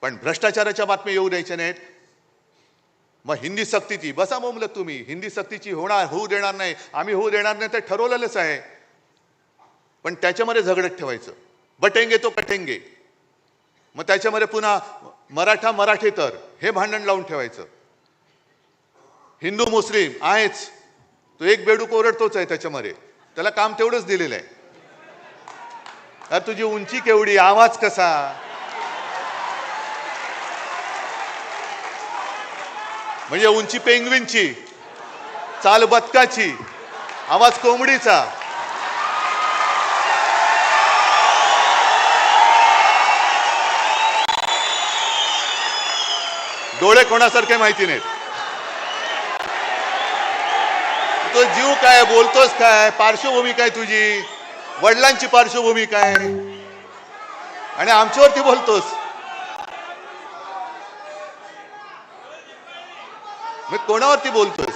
पण भ्रष्टाचाराच्या बातम्या येऊ द्यायच्या नाहीत. मग हिंदी सक्तीची बसा बोंबलत तुम्ही. हिंदी सक्तीची होणार होऊ देणार नाही. आम्ही होऊ देणार नाही ते ठरवलेलंच आहे. पण त्याच्यामध्ये झगडत ठेवायचं. बटेंगे तो कटेंगे. मग त्याच्यामध्ये पुन्हा मराठा मराठी तर. हे भांडण लावून ठेवायचं. हिंदू मुस्लिम आहेच. तो एक बेडूक ओरडतोच आहे त्याच्यामध्ये. त्याला काम तेवढंच दिलेलं आहे. अरे तुझी उंची केवढी? आवाज कसा? म्हणजे उंची पेंगविनची चाल बदकाची आवाज कोंबडीचा. डोळे कोणासारखे माहिती नाहीत. तो जीव काय बोलतोस काय पार्श्वभूमी काय तुझी वडिलांची पार्श्वभूमी काय? आणि आमच्यावरती बोलतोस. मी कोणावरती बोलतोय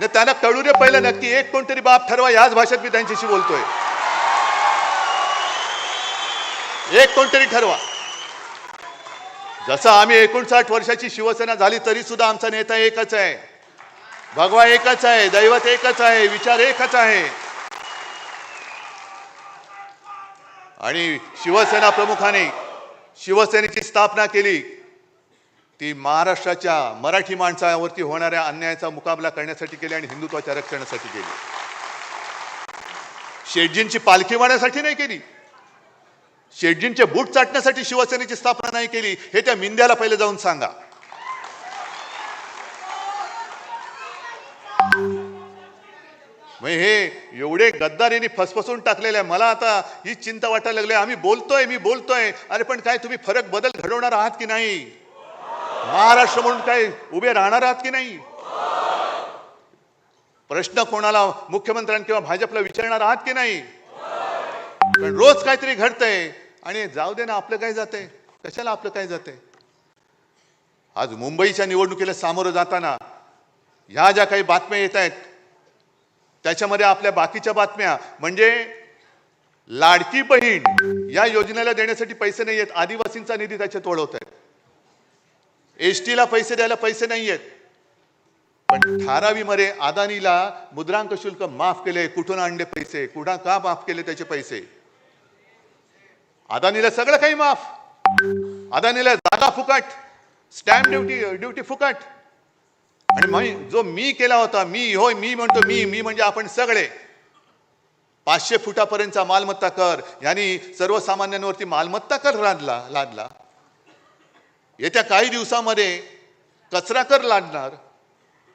न त्यांना कळू दे पहिलं नक्की. एक कोणतरी बाप ठरवा याच भाषेत मी त्यांच्याशी बोलतोय. एक कोणतरी ठरवा. जसं आम्ही एकोणसाठ वर्षाची शिवसेना झाली तरी सुद्धा आमचा नेता एकच आहे. भगवा एकच आहे दैवत एकच आहे विचार एकच आहे. आणि शिवसेना प्रमुखाने शिवसेनेची स्थापना केली. ती महाराष्ट्राच्या मराठी माणसावरती होणाऱ्या अन्यायाचा मुकाबला करण्यासाठी केली आणि हिंदुत्वाच्या रक्षणासाठी केली शेटजींची पालखी वाढण्यासाठी नाही केली. शेटजींचे बूट चाटण्यासाठी शिवसेनेची स्थापना नाही केली. हे त्या मिंद्याला पहिले जाऊन सांगा. हे एवढे गद्दारीने फसफसून टाकलेले आहे मला आता ही चिंता वाटायला लागली. आम्ही बोलतोय मी बोलतोय. अरे पण काय तुम्ही फरक बदल घडवणार आहात की नाही? महाराष्ट्र म्हणून काय उभे राहणार आहात की नाही? प्रश्न कोणाला मुख्यमंत्र्यांना किंवा भाजपला विचारणार आहात की नाही? पण रोज काहीतरी घडतंय आणि जाऊ दे ना आपलं काय जातंय? कशाला आपलं काय जातंय? आज मुंबईच्या निवडणुकीला सामोरं जाताना ह्या ज्या काही बातम्या येत आहेत त्याच्यामध्ये आपल्या बाकीच्या बातम्या म्हणजे लाडकी बहीण या योजनेला देण्यासाठी पैसे नाही आहेत आदिवासींचा निधी त्याच्यात वळवत आहेत एस टीला पैसे द्यायला पैसे नाही आहेत पण धारावीमध्ये अदानीला मुद्रांक शुल्क माफ केले कुठून आणले पैसे? कुठं का माफ केले त्याचे पैसे? अदानीला सगळं काही माफ. अदानीला जागा फुकट स्टॅम्प ड्युटी ड्युटी फुकट. आणि जो मी केला होता मी होय मी म्हणतो मी मी म्हणजे आपण सगळे. पाचशे फुटापर्यंतचा मालमत्ता कर. यांनी सर्वसामान्यांवरती मालमत्ता कर लादला लादला. येत्या काही दिवसामध्ये कचरा कर लादणार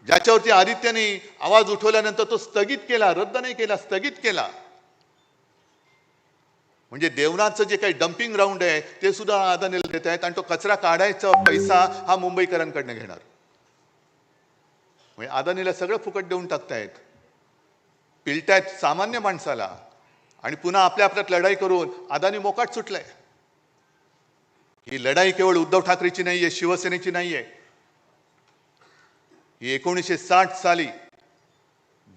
ज्याच्यावरती आदित्याने आवाज उठवल्यानंतर तो स्थगित केला रद्द नाही केला स्थगित केला. म्हणजे देवनाथचं जे काही डम्पिंग ग्राउंड आहे ते सुद्धा आदानीला देत आहेत आणि तो कचरा काढायचा पैसा हा मुंबईकरांकडनं घेणार. म्हणजे आदानीला सगळं फुकट देऊन टाकतायत. पिलतायत सामान्य माणसाला आणि पुन्हा आपल्या आपल्यात लढाई करून अदानी मोकाट सुटलाय. ही लढाई केवळ उद्धव ठाकरेची नाहीये शिवसेनेची नाहीये. ही एकोणीसशे साठ साली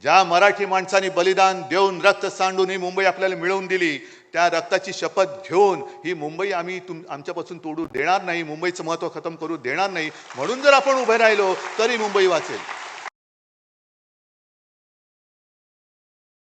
ज्या मराठी माणसांनी बलिदान देऊन रक्त सांडून ही मुंबई आपल्याला मिळवून दिली त्या रक्ताची शपथ घेऊन ही मुंबई आम्ही तुम आमच्यापासून तोडू देणार नाही मुंबईचं महत्त्व खतम करू देणार नाही. म्हणून जर आपण उभे राहिलो तरी मुंबई वाचेल.